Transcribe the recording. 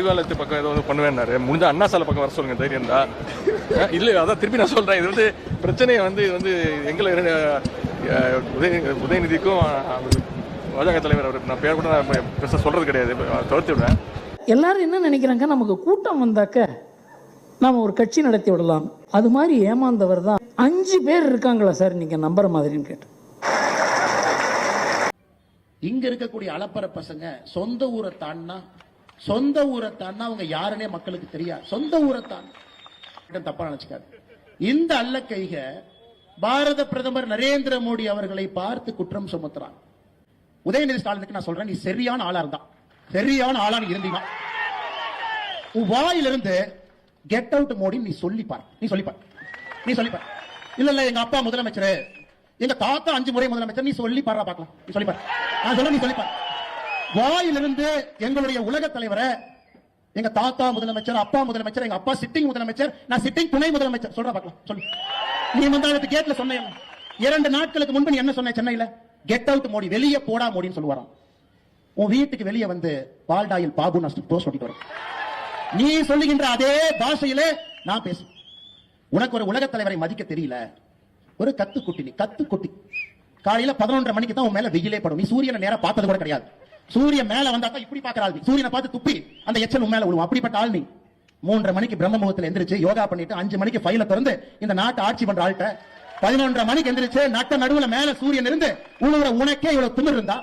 அறிவாலயத்து பக்கம் ஏதோ பண்ணுவேன்னாரு முடிஞ்ச அண்ணா சாலை பக்கம் வர சொல்லுங்க தைரியம் தான் இல்ல அதான் திருப்பி நான் சொல்றேன். இது வந்து பிரச்சனையை வந்து இது வந்து எங்களை உதய உதயநிதிக்கும் பாஜக தலைவர் அவர் நான் பேர் கூட நான் பெருசாக சொல்றது கிடையாது. தவிர்த்து விடுறேன். எல்லாரும் என்ன நினைக்கிறாங்க? நமக்கு கூட்டம் வந்தாக்க நாம ஒரு கட்சி நடத்தி விடலாம். அது மாதிரி ஏமாந்தவர் தான் அஞ்சு பேர் இருக்காங்களா சார்? நீங்க நம்புற மாதிரின்னு கேட்டேன். இங்க இருக்கக்கூடிய அலப்பற பசங்க சொந்த ஊரை தாண்டினா சொந்த ஊரைத்தான் அவங்க யாருன்னே மக்களுக்கு தெரியாது. சொந்த ஊரைத்தான் தப்பா நினைச்சுக்காது. இந்த அல்ல கைக பாரத பிரதமர் நரேந்திர மோடி அவர்களை பார்த்து குற்றம் சுமத்துறான். உதயநிதி ஸ்டாலினுக்கு நான் சொல்றேன் நீ சரியான ஆளா இருந்தான் சரியான ஆளா இருந்தீங்க உன் வாயிலிருந்து கெட் அவுட் மோடி நீ சொல்லி பார் நீ சொல்லிப்பார். நீ சொல்லி பார் இல்ல இல்ல எங்க அப்பா முதலமைச்சர் எங்க தாத்தா அஞ்சு முறை முதலமைச்சர் நீ சொல்லி பாரா பாக்கலாம் நீ சொல்லி பாரு நான் சொல்ல நீ சொல்லிப்பார். வாயிலிருந்து எங்களுடைய உலக தலைவரை எங்க தாத்தா முதலமைச்சர் அப்பா முதலமைச்சர் எங்க அப்பா சிட்டிங் முதலமைச்சர் நான் சிட்டிங் துணை முதலமைச்சர். சொல்ற பாக்கலாம் சொல்லு. நீ முந்தானத்து கேட்ல சொன்ன இரண்டு நாட்களுக்கு முன்பு நீ என்ன சொன்ன சென்னையில? கெட் அவுட் மோடி வெளியே போடா மோடின்னு சொல்லுவாராம். உன் வீட்டுக்கு வெளியே வந்து பால்டாயில் பாபு நான் போஸ்ட் சொல்லிட்டு வரேன். நீ சொல்லுகின்ற அதே பாஷையிலே நான் பேசு உனக்கு ஒரு உலக தலைவரை மதிக்க தெரியல. ஒரு கத்து குட்டி நீ கத்து குட்டி காலையில பதினொன்றரை மணிக்கு தான் உன் மேல வெயிலே படும். நீ சூரியனை நேரம் பார்த்தது கூட கிடையாது. சூரியன் மேல வந்தா தான் இப்படி பாக்குற ஆள் சூரியனை பார்த்து துப்பி அந்த எச்சல் உன் மேல விழுவும் அப்படிப்பட்ட ஆள் நீ மூன்றரை மணிக்கு பிரம்ம முகத்துல எந்திரிச்சு யோகா பண்ணிட்டு அஞ்சு மணிக்கு ஃபைல திறந்து இந்த நாட்டை ஆட்சி பண்ற ஆள்கிட்ட பதினொன்றரை மணிக்கு எந்திரிச்சு நட்ட நடுவுல மேல சூரியன் இருந்து உழுவுற உனக்கே இவ்வளவு திமிர் இருந்தா